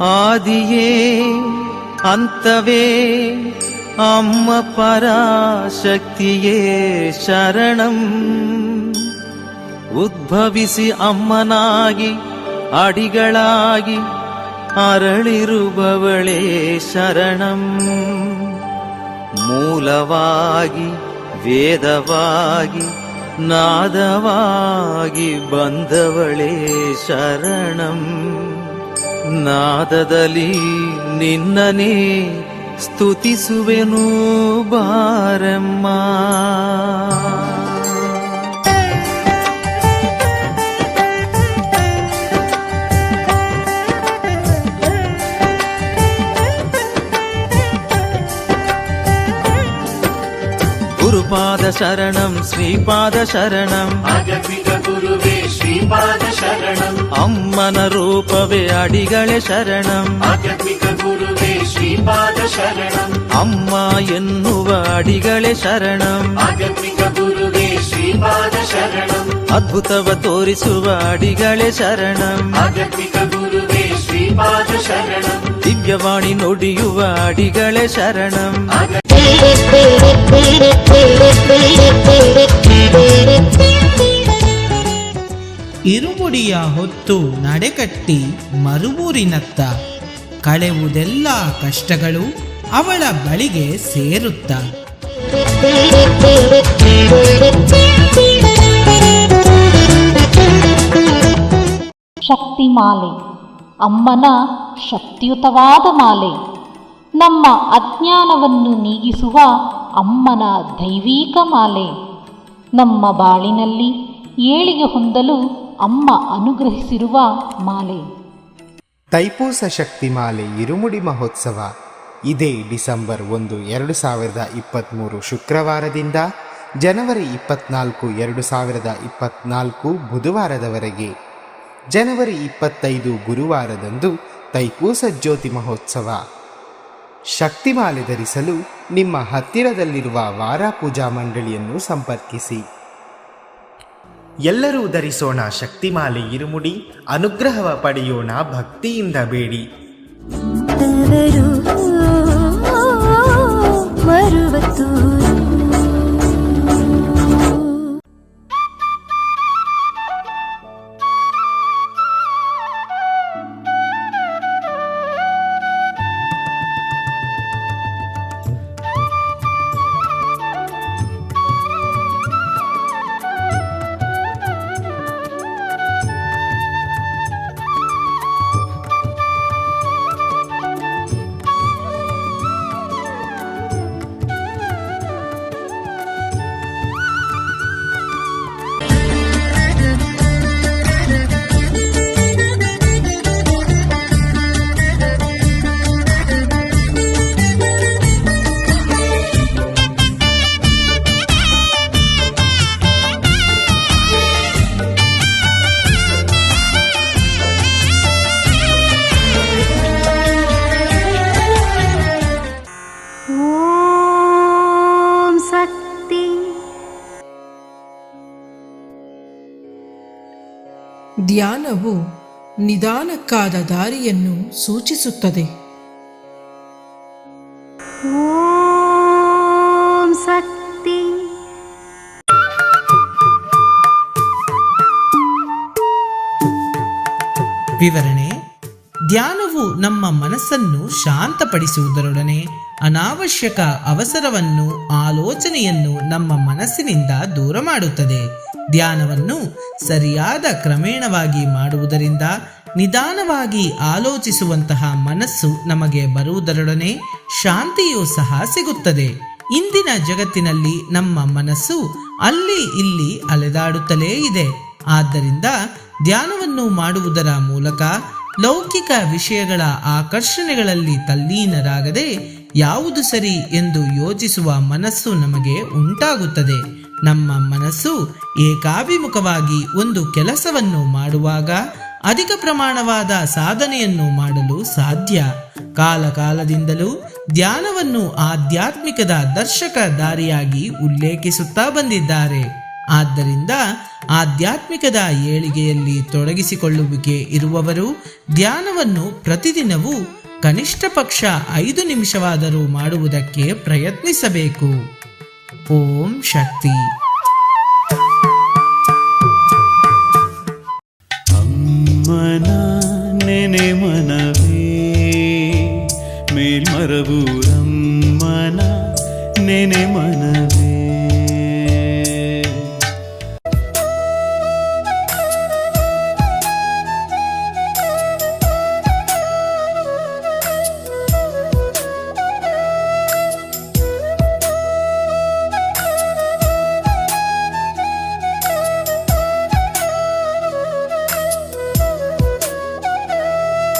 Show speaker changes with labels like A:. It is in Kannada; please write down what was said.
A: ಆದಿಯೇ, ಅಂತವೇ, ಅಮ್ಮ ಪರಾಶಕ್ತಿಯೇ ಶರಣಂ. ಉದ್ಭವಿಸಿ ಅಮ್ಮನಾಗಿ, ಅಡಿಗಳಾಗಿ, ಅರಳಿರುವವಳೇ ಶರಣಂ. ಮೂಲವಾಗಿ, ವೇದವಾಗಿ, ನಾದವಾಗಿ ಬಂದವಳೇ ಶರಣಂ. ನಾದದಲ್ಲಿ ನಿನ್ನನೇ ಸ್ತುತಿಸುವೆನು ಬಾರಮ್ಮ. ಗುರುಪಾದ ಶರಣಂ ಶ್ರೀಪಾದ ಶರಣಂ
B: ಆಧ್ಯಾತ್ಮಿಕ ಗುರುವೇ ಶ್ರೀಪಾದ ಶರಣಂ
A: ಅಮ್ಮನ ರೂಪವೇ ಅಡಿಗಳೇ ಶರಣಂ
B: ಆಧ್ಯಾತ್ಮಿಕ ಗುರುವೇ ಶ್ರೀಪಾದ ಶರಣಂ
A: ಅಮ್ಮ ಎನ್ನುವ ಅಡಿಗಳೇ ಶರಣಂ
B: ಆಧ್ಯಾತ್ಮಿಕ ಗುರುವೇ ಶ್ರೀಪಾದ ಶರಣಂ
A: ಅದ್ಭುತವ ತೋರಿಸುವ ಅಡಿಗಳೇ ಶರಣಂ
B: ಆಧ್ಯಾತ್ಮಿಕ ಗುರುವೇ ಶ್ರೀಪಾದ ಶರಣಂ
A: ದಿವ್ಯವಾಣಿ ನುಡಿಯುವ ಅಡಿಗಳೇ ಶರಣಂ
C: ಇರುಮುಡಿಯ ಹೊತ್ತು ನಡೆಕಟ್ಟಿ ಮರುಮೂರಿನತ್ತ ಕಳೆವುದೆಲ್ಲ ಕಷ್ಟಗಳು ಅವಳ ಬಳಿಗೆ ಸೇರುತ್ತ.
D: ಶಕ್ತಿ ಮಾಲೆ ಅಮ್ಮನ ಶಕ್ತಿಯುತವಾದ ಮಾಲೆ. ನಮ್ಮ ಅಜ್ಞಾನವನ್ನು ನೀಗಿಸುವ ಅಮ್ಮನ ದೈವೀಕ ಮಾಲೆ. ನಮ್ಮ ಬಾಳಿನಲ್ಲಿ ಏಳಿಗೆ ಹೊಂದಲು ಅಮ್ಮ ಅನುಗ್ರಹಿಸಿರುವ ಮಾಲೆ.
E: ತೈಪೂಸ ಶಕ್ತಿಮಾಲೆ ಇರುಮುಡಿ ಮಹೋತ್ಸವ. ಇದೇ ಡಿಸೆಂಬರ್ ಒಂದು, ಎರಡು ಸಾವಿರದ ಇಪ್ಪತ್ತ್ಮೂರು ಶುಕ್ರವಾರದಿಂದ ಜನವರಿ ಇಪ್ಪತ್ನಾಲ್ಕು, ಎರಡು ಸಾವಿರದ ಇಪ್ಪತ್ನಾಲ್ಕು ಬುಧವಾರದವರೆಗೆ. ಜನವರಿ ಇಪ್ಪತ್ತೈದು ಗುರುವಾರದಂದು ತೈಪೂಸ ಜ್ಯೋತಿ ಮಹೋತ್ಸವ. ಶಕ್ತಿಮಾಲೆ ಧರಿಸಲು ನಿಮ್ಮ ಹತ್ತಿರದಲ್ಲಿರುವ ವಾರಾ ಪೂಜಾ ಮಂಡಳಿಯನ್ನು ಸಂಪರ್ಕಿಸಿ. ಎಲ್ಲರೂ ಧರಿಸೋಣ ಶಕ್ತಿಮಾಲೆ ಇರುಮುಡಿ, ಅನುಗ್ರಹವ ಪಡೆಯೋಣ ಭಕ್ತಿಯಿಂದ ಬೇಡಿ.
F: ಮರುವತ್ತೂರು.
G: ಧ್ಯಾನವು ನಿಧಾನಕ್ಕಾದ ದಾರಿಯನ್ನು ಸೂಚಿಸುತ್ತದೆ.
F: ಓಂ ಶಕ್ತಿ.
C: ವಿವರಣೆ ಧ್ಯಾನವು ನಮ್ಮ ಮನಸ್ಸನ್ನು ಶಾಂತಪಡಿಸುವುದರೊಡನೆ ಅನಾವಶ್ಯಕ ಅವಸರವನ್ನು ಆಲೋಚನೆಯನ್ನು ನಮ್ಮ ಮನಸ್ಸಿನಿಂದ ದೂರ ಮಾಡುತ್ತದೆ. ಧ್ಯಾನವನ್ನು ಸರಿಯಾದ ಕ್ರಮೇಣವಾಗಿ ಮಾಡುವುದರಿಂದ ನಿಧಾನವಾಗಿ ಆಲೋಚಿಸುವಂತಹ ಮನಸ್ಸು ನಮಗೆ ಬರುವುದರೊಡನೆ ಶಾಂತಿಯೂ ಸಹ ಸಿಗುತ್ತದೆ. ಇಂದಿನ ಜಗತ್ತಿನಲ್ಲಿ ನಮ್ಮ ಮನಸ್ಸು ಅಲ್ಲಿ ಇಲ್ಲಿ ಅಲೆದಾಡುತ್ತಲೇ ಇದೆ. ಆದ್ದರಿಂದ ಧ್ಯಾನವನ್ನು ಮಾಡುವುದರ ಮೂಲಕ ಲೌಕಿಕ ವಿಷಯಗಳ ಆಕರ್ಷಣೆಗಳಲ್ಲಿ ತಲ್ಲೀನರಾಗದೆ ಯಾವುದು ಸರಿ ಎಂದು ಯೋಚಿಸುವ ಮನಸ್ಸು ನಮಗೆ ಉಂಟಾಗುತ್ತದೆ. ನಮ್ಮ ಮನಸ್ಸು ಏಕಾಭಿಮುಖವಾಗಿ ಒಂದು ಕೆಲಸವನ್ನು ಮಾಡುವಾಗ ಅಧಿಕ ಪ್ರಮಾಣವಾದ ಸಾಧನೆಯನ್ನು ಮಾಡಲು ಸಾಧ್ಯ. ಕಾಲಕಾಲದಿಂದಲೂ ಧ್ಯಾನವನ್ನು ಆಧ್ಯಾತ್ಮಿಕದ ದರ್ಶಕ ದಾರಿಯಾಗಿ ಉಲ್ಲೇಖಿಸುತ್ತಾ ಬಂದಿದ್ದಾರೆ. ಆದ್ದರಿಂದ ಆಧ್ಯಾತ್ಮಿಕದ ಏಳಿಗೆಯಲ್ಲಿ ತೊಡಗಿಸಿಕೊಳ್ಳುವಿಕೆ ಇರುವವರು ಧ್ಯಾನವನ್ನು ಪ್ರತಿದಿನವೂ ಕನಿಷ್ಠ ಪಕ್ಷ ಐದು ನಿಮಿಷವಾದರೂ ಮಾಡುವುದಕ್ಕೆ ಪ್ರಯತ್ನಿಸಬೇಕು. ఓం
H: శక్తి. అమ్మనా నేనే మనవే నేనే మన